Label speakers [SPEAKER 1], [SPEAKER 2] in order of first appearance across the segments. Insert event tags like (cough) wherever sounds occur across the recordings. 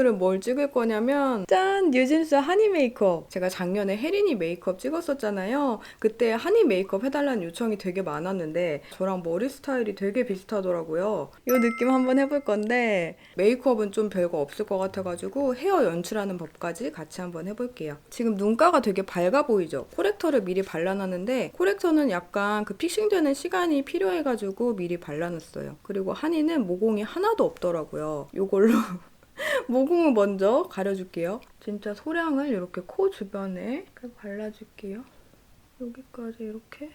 [SPEAKER 1] 오늘은 뭘 찍을 거냐면 짠! 뉴진스 하니 메이크업. 제가 작년에 혜린이 메이크업 찍었었잖아요. 그때 하니 메이크업 해달라는 요청이 되게 많았는데 저랑 머리 스타일이 되게 비슷하더라고요. 이 느낌 한번 해볼 건데 메이크업은 좀 별거 없을 것 같아가지고 헤어 연출하는 법까지 같이 한번 해볼게요. 지금 눈가가 되게 밝아 보이죠? 코렉터를 미리 발라놨는데 코렉터는 약간 그 픽싱되는 시간이 필요해가지고 미리 발라놨어요. 그리고 하니는 모공이 하나도 없더라고요. 요걸로 (laughs) (laughs) 모공을 먼저 가려줄게요. 진짜 소량을 이렇게 코 주변에 발라줄게요. 여기까지 이렇게.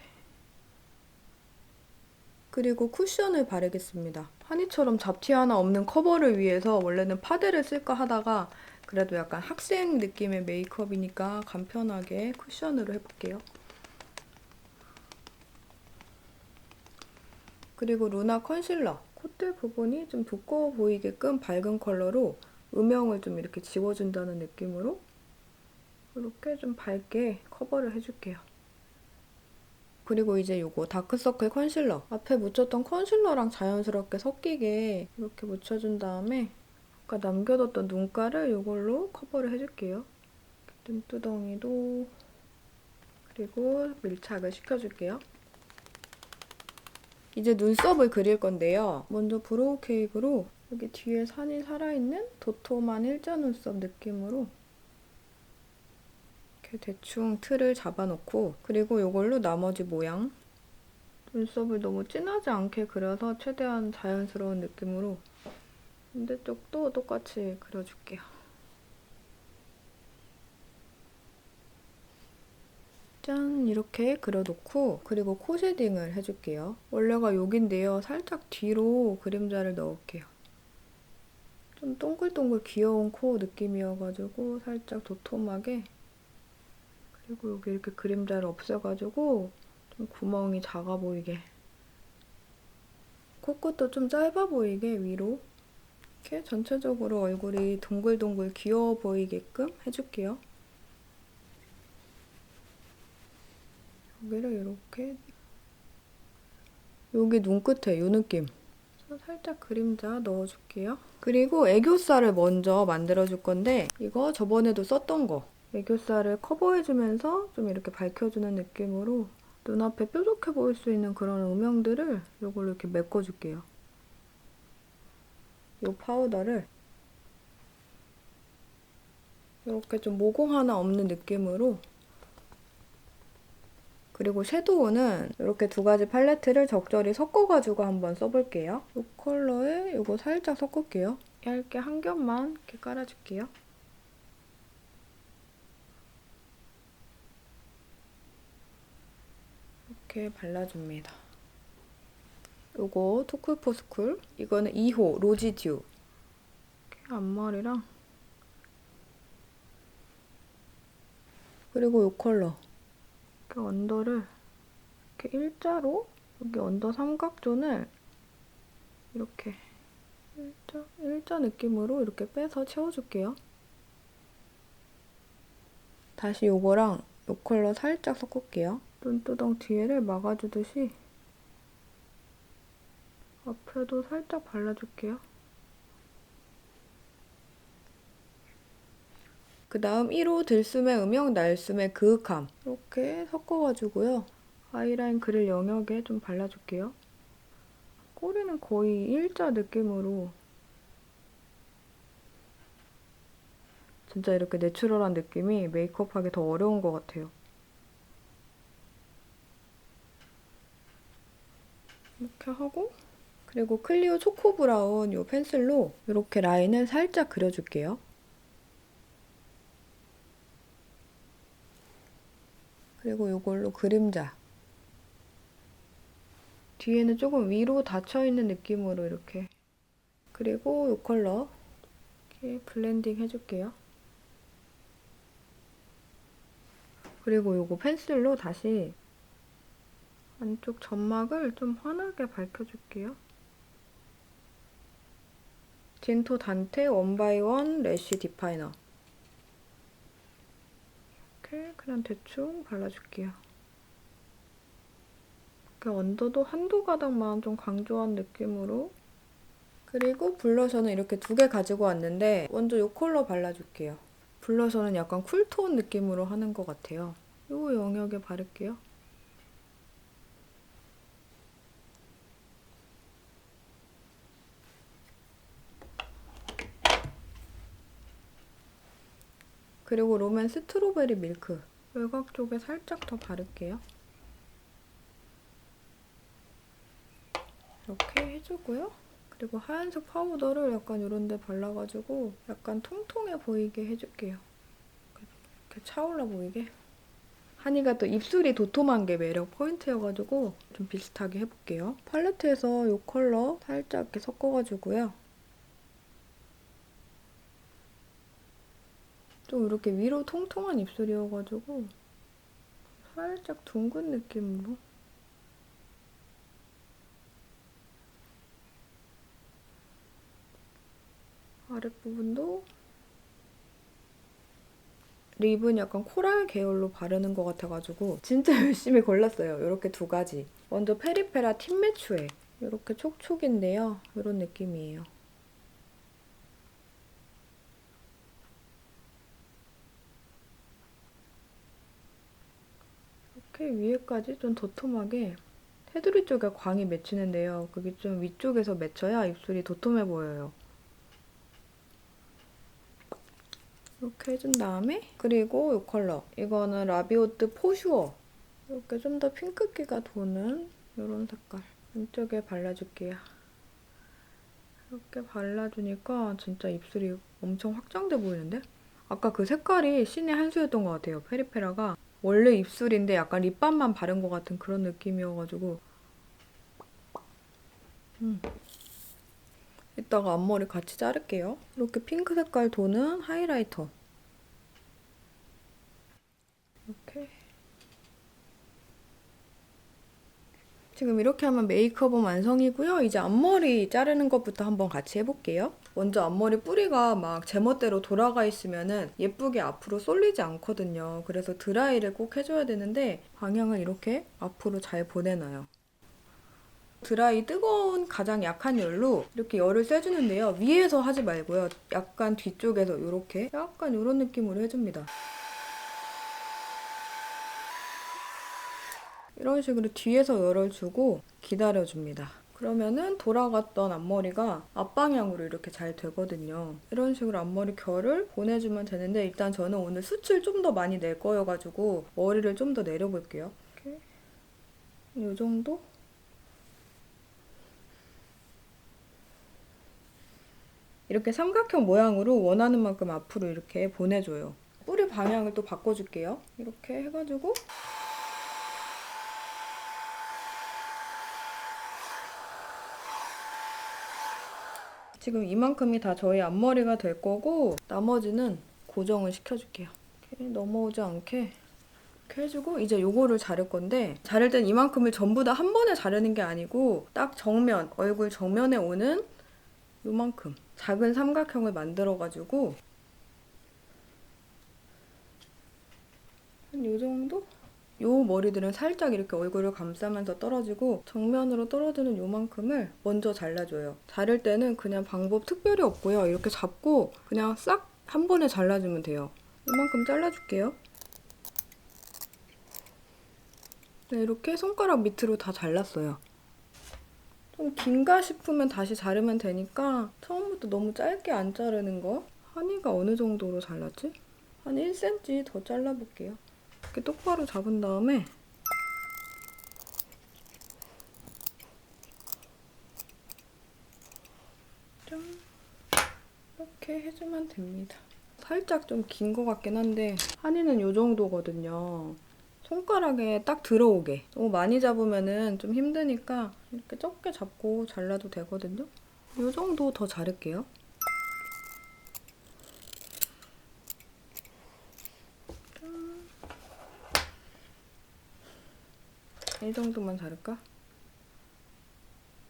[SPEAKER 1] 그리고 쿠션을 바르겠습니다. 하니처럼 잡티 하나 없는 커버를 위해서 원래는 파데를 쓸까 하다가 그래도 약간 학생 느낌의 메이크업이니까 간편하게 쿠션으로 해볼게요. 그리고 루나 컨실러. 콧대 부분이 좀 두꺼워 보이게끔 밝은 컬러로 음영을 좀 이렇게 지워준다는 느낌으로 이렇게 좀 밝게 커버를 해줄게요. 그리고 이제 요거 다크서클 컨실러. 앞에 묻혔던 컨실러랑 자연스럽게 섞이게 이렇게 묻혀준 다음에 아까 남겨뒀던 눈가를 이걸로 커버를 해줄게요. 눈두덩이도 그리고 밀착을 시켜줄게요. 이제 눈썹을 그릴 건데요. 먼저 브로우 케이크로 여기 뒤에 산이 살아있는 도톰한 일자 눈썹 느낌으로 이렇게 대충 틀을 잡아놓고 그리고 이걸로 나머지 모양 눈썹을 너무 진하지 않게 그려서 최대한 자연스러운 느낌으로 반대쪽도 똑같이 그려줄게요. 짠 이렇게 그려놓고 그리고 코 쉐딩을 해줄게요. 원래가 여긴데요. 살짝 뒤로 그림자를 넣을게요. 좀 동글동글 귀여운 코 느낌이어가지고 살짝 도톰하게 그리고 여기 이렇게 그림자를 없애가지고 좀 구멍이 작아 보이게 코끝도 좀 짧아 보이게 위로 이렇게 전체적으로 얼굴이 동글동글 귀여워 보이게끔 해줄게요. 여기를 이렇게 여기 눈끝에 이 느낌 살짝 그림자 넣어줄게요. 그리고 애교살을 먼저 만들어줄 건데 이거 저번에도 썼던 거 애교살을 커버해주면서 좀 이렇게 밝혀주는 느낌으로 눈앞에 뾰족해 보일 수 있는 그런 음영들을 이걸로 이렇게 메꿔줄게요. 이 파우더를 이렇게 좀 모공 하나 없는 느낌으로 그리고 섀도우는 이렇게 두 가지 팔레트를 적절히 섞어가지고 한번 써볼게요. 이 컬러에 이거 살짝 섞을게요. 얇게 한 겹만 이렇게 깔아줄게요. 이렇게 발라줍니다. 이거 토쿨포스쿨 이거는 2호 로지듀 이렇게 앞머리랑 그리고 이 컬러 이렇게 언더를 이렇게 일자로 여기 언더 삼각존을 이렇게 일자, 일자 느낌으로 이렇게 빼서 채워줄게요. 다시 요거랑 요 컬러 살짝 섞을게요. 눈두덩 뒤에를 막아주듯이 앞에도 살짝 발라줄게요. 그 다음 1호 들숨의 음영, 날숨의 그윽함 이렇게 섞어가지고요. 아이라인 그릴 영역에 좀 발라줄게요. 꼬리는 거의 일자 느낌으로 진짜 이렇게 내추럴한 느낌이 메이크업하기 더 어려운 것 같아요. 이렇게 하고 그리고 클리오 초코 브라운 이 펜슬로 이렇게 라인을 살짝 그려줄게요. 그리고 이걸로 그림자. 뒤에는 조금 위로 닫혀있는 느낌으로 이렇게. 그리고 이 컬러 이렇게 블렌딩 해줄게요. 그리고 이거 펜슬로 다시 안쪽 점막을 좀 환하게 밝혀줄게요. 딘토 단테 원바이원 래쉬 디파이너. 이렇게 그냥 대충 발라줄게요. 이렇게 언더도 한두 가닥만 좀 강조한 느낌으로 그리고 블러셔는 이렇게 두 개 가지고 왔는데 먼저 이 컬러 발라줄게요. 블러셔는 약간 쿨톤 느낌으로 하는 것 같아요. 이 영역에 바를게요. 그리고 롬앤 스트로베리 밀크 외곽 쪽에 살짝 더 바를게요. 이렇게 해주고요. 그리고 하얀색 파우더를 약간 이런 데 발라가지고 약간 통통해 보이게 해줄게요. 이렇게 차올라 보이게. 한이가 또 입술이 도톰한 게 매력 포인트여가지고 좀 비슷하게 해볼게요. 팔레트에서 이 컬러 살짝 이렇게 섞어가지고요. 좀 이렇게 위로 통통한 입술이어가지고 살짝 둥근 느낌으로 아랫부분도 립은 약간 코랄 계열로 바르는 것 같아가지고 진짜 (laughs) 열심히 골랐어요. 이렇게 두 가지. 먼저 페리페라 팀매추에 이렇게 촉촉인데요. 이런 느낌이에요. 위에까지 좀 도톰하게 테두리 쪽에 광이 맺히는데요. 그게 좀 위쪽에서 맺혀야 입술이 도톰해 보여요. 이렇게 해준 다음에 그리고 이 컬러 이거는 라비오트 포슈어 이렇게 좀 더 핑크기가 도는 이런 색깔 왼쪽에 발라줄게요. 이렇게 발라주니까 진짜 입술이 엄청 확장돼 보이는데? 아까 그 색깔이 신의 한 수였던 것 같아요. 페리페라가 원래 입술인데 약간 립밤만 바른 것 같은 그런 느낌이어가지고 음. 이따가 앞머리 같이 자를게요. 이렇게 핑크 색깔 도는 하이라이터. 이렇게. 지금 이렇게 하면 메이크업은 완성이고요. 이제 앞머리 자르는 것부터 한번 같이 해볼게요. 먼저 앞머리 뿌리가 막 제멋대로 돌아가 있으면은 예쁘게 앞으로 쏠리지 않거든요. 그래서 드라이를 꼭 해줘야 되는데 방향을 이렇게 앞으로 잘 보내놔요. 드라이 뜨거운 가장 약한 열로 이렇게 열을 쐬주는데요. 위에서 하지 말고요. 약간 뒤쪽에서 이렇게 약간 이런 느낌으로 해줍니다. 이런 식으로 뒤에서 열을 주고 기다려줍니다. 그러면은 돌아갔던 앞머리가 앞방향으로 이렇게 잘 되거든요. 이런 식으로 앞머리 결을 보내주면 되는데 일단 저는 오늘 숱을 좀 더 많이 낼 거여가지고 머리를 좀 더 내려볼게요. 이 정도? 이렇게 삼각형 모양으로 원하는 만큼 앞으로 이렇게 보내줘요. 뿌리 방향을 또 바꿔줄게요. 이렇게 해가지고 지금 이만큼이 다 저희 앞머리가 될 거고 나머지는 고정을 시켜줄게요. 이렇게 넘어오지 않게 이렇게 해주고 이제 요거를 자를 건데 자를 땐 이만큼을 전부 다 한 번에 자르는 게 아니고 딱 정면, 얼굴 정면에 오는 요만큼 작은 삼각형을 만들어 가지고 한 요 정도? 요 머리들은 살짝 이렇게 얼굴을 감싸면서 떨어지고 정면으로 떨어지는 요만큼을 먼저 잘라줘요. 자를 때는 그냥 방법 특별히 없고요. 이렇게 잡고 그냥 싹 한 번에 잘라주면 돼요. 요만큼 잘라줄게요. 네, 이렇게 손가락 밑으로 다 잘랐어요. 좀 긴가 싶으면 다시 자르면 되니까 처음부터 너무 짧게 안 자르는 거. 한이가 어느 정도로 잘랐지? 한 1cm 더 잘라볼게요. 이렇게 똑바로 잡은 다음에 짠 이렇게 해주면 됩니다. 살짝 좀 긴 것 같긴 한데 한이는 이 정도거든요. 손가락에 딱 들어오게. 너무 많이 잡으면은 좀 힘드니까 이렇게 적게 잡고 잘라도 되거든요. 이 정도 더 자를게요. 이 정도만 자를까?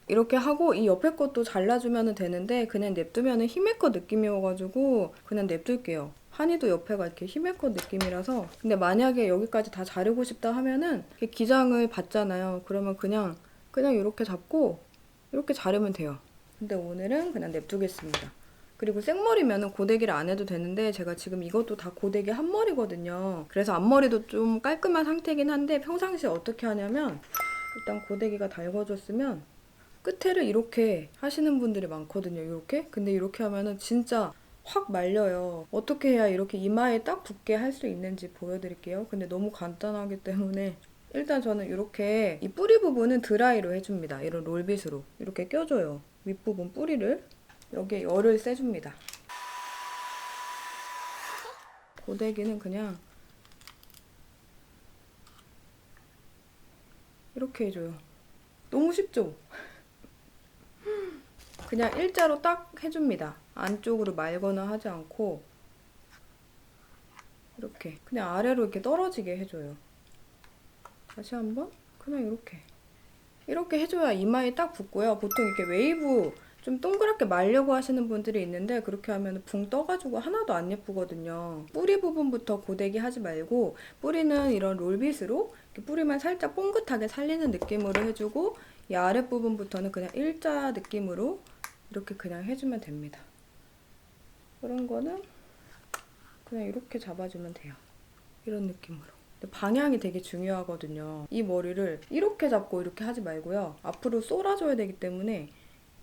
[SPEAKER 1] 이렇게 하고 이 옆에 것도 잘라주면 되는데 그냥 냅두면 히메컷 느낌이어가지고 그냥 냅둘게요. 한이도 옆에가 이렇게 히메컷 느낌이라서 근데 만약에 여기까지 다 자르고 싶다 하면은 기장을 받잖아요. 그러면 그냥 그냥 이렇게 잡고 이렇게 자르면 돼요. 근데 오늘은 그냥 냅두겠습니다. 그리고 생머리면은 고데기를 안 해도 되는데 제가 지금 이것도 다 고데기 한 머리거든요. 그래서 앞머리도 좀 깔끔한 상태긴 한데 평상시에 어떻게 하냐면 일단 고데기가 달궈졌으면 끝에를 이렇게 하시는 분들이 많거든요. 이렇게. 근데 이렇게 하면은 진짜 확 말려요. 어떻게 해야 이렇게 이마에 딱 붙게 할 수 있는지 보여드릴게요. 근데 너무 간단하기 때문에 일단 저는 이렇게 이 뿌리 부분은 드라이로 해줍니다. 이런 롤빗으로 이렇게 껴줘요. 윗부분 뿌리를 여기에 열을 쐬줍니다. 고데기는 그냥 이렇게 해줘요. 너무 쉽죠? 그냥 일자로 딱 해줍니다. 안쪽으로 말거나 하지 않고 이렇게 그냥 아래로 이렇게 떨어지게 해줘요. 다시 한번 그냥 이렇게 이렇게 해줘야 이마에 딱 붙고요. 보통 이렇게 웨이브 좀 동그랗게 말려고 하시는 분들이 있는데 그렇게 하면 붕 떠가지고 하나도 안 예쁘거든요. 뿌리 부분부터 고데기 하지 말고 뿌리는 이런 롤빗으로 뿌리만 살짝 뽕긋하게 살리는 느낌으로 해주고 이 아랫 부분부터는 그냥 일자 느낌으로 이렇게 그냥 해주면 됩니다. 그런 거는 그냥 이렇게 잡아주면 돼요. 이런 느낌으로. 방향이 되게 중요하거든요. 이 머리를 이렇게 잡고 이렇게 하지 말고요. 앞으로 쏠아줘야 되기 때문에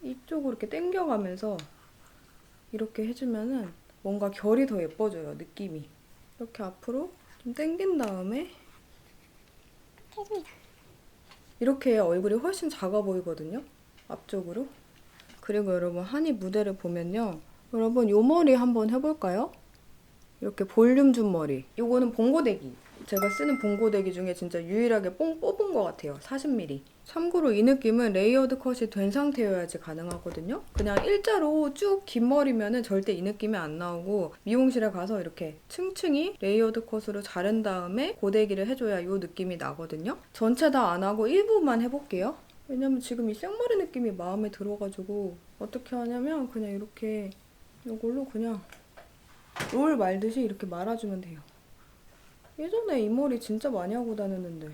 [SPEAKER 1] 이쪽으로 이렇게 당겨가면서 이렇게 해주면은 뭔가 결이 더 예뻐져요, 느낌이. 이렇게 앞으로 좀 당긴 다음에 이렇게 얼굴이 훨씬 작아 보이거든요. 앞쪽으로. 그리고 여러분 한이 무대를 보면요. 여러분 요 머리 한번 해볼까요? 이렇게 볼륨 준 머리. 요거는 봉고데기. 제가 쓰는 봉고데기 중에 진짜 유일하게 뽕 뽑은 것 같아요. 40mm. 참고로 이 느낌은 레이어드 컷이 된 상태여야지 가능하거든요. 그냥 일자로 쭉 긴 머리면은 절대 이 느낌이 안 나오고 미용실에 가서 이렇게 층층이 레이어드 컷으로 자른 다음에 고데기를 해줘야 이 느낌이 나거든요. 전체 다 안 하고 일부만 해볼게요. 왜냐면 지금 이 생머리 느낌이 마음에 들어가지고 어떻게 하냐면 그냥 이렇게 이걸로 그냥 롤 말듯이 이렇게 말아주면 돼요. 예전에 이 머리 진짜 많이 하고 다녔는데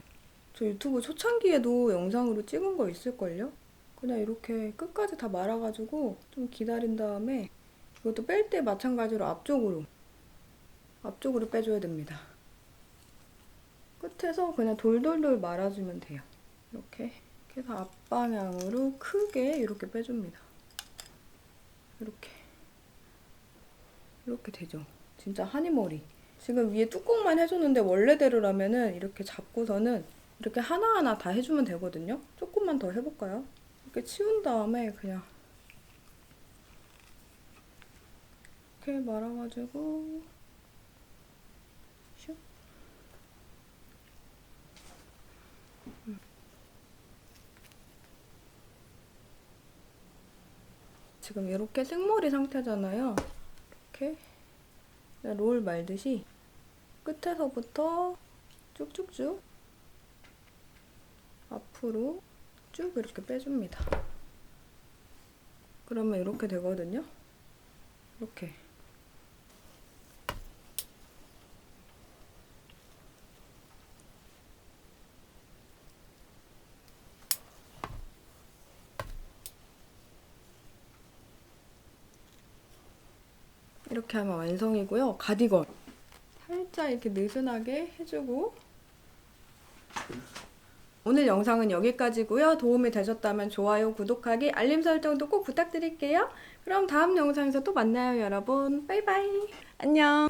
[SPEAKER 1] 저 유튜브 초창기에도 영상으로 찍은 거 있을걸요? 그냥 이렇게 끝까지 다 말아가지고 좀 기다린 다음에 이것도 뺄 때 마찬가지로 앞쪽으로 앞쪽으로 빼줘야 됩니다. 끝에서 그냥 돌돌돌 말아주면 돼요. 이렇게 그래서 앞방향으로 크게 이렇게 빼줍니다. 이렇게 이렇게 되죠. 진짜 한이 머리. 지금 위에 뚜껑만 해줬는데 원래대로라면은 이렇게 잡고서는 이렇게 하나하나 다 해주면 되거든요. 조금만 더 해볼까요? 이렇게 치운 다음에 그냥 이렇게 말아가지고 슉. 음. 지금 이렇게 생머리 상태잖아요. 이렇게 롤 말듯이 끝에서부터 쭉쭉쭉 앞으로 쭉 이렇게 빼줍니다. 그러면 이렇게 되거든요. 이렇게. 이렇게 하면 완성이고요. 가디건. 살짝 이렇게 느슨하게 해주고 오늘 영상은 여기까지고요. 도움이 되셨다면 좋아요, 구독하기, 알림 설정도 꼭 부탁드릴게요. 그럼 다음 영상에서 또 만나요, 여러분. 바이바이. 안녕.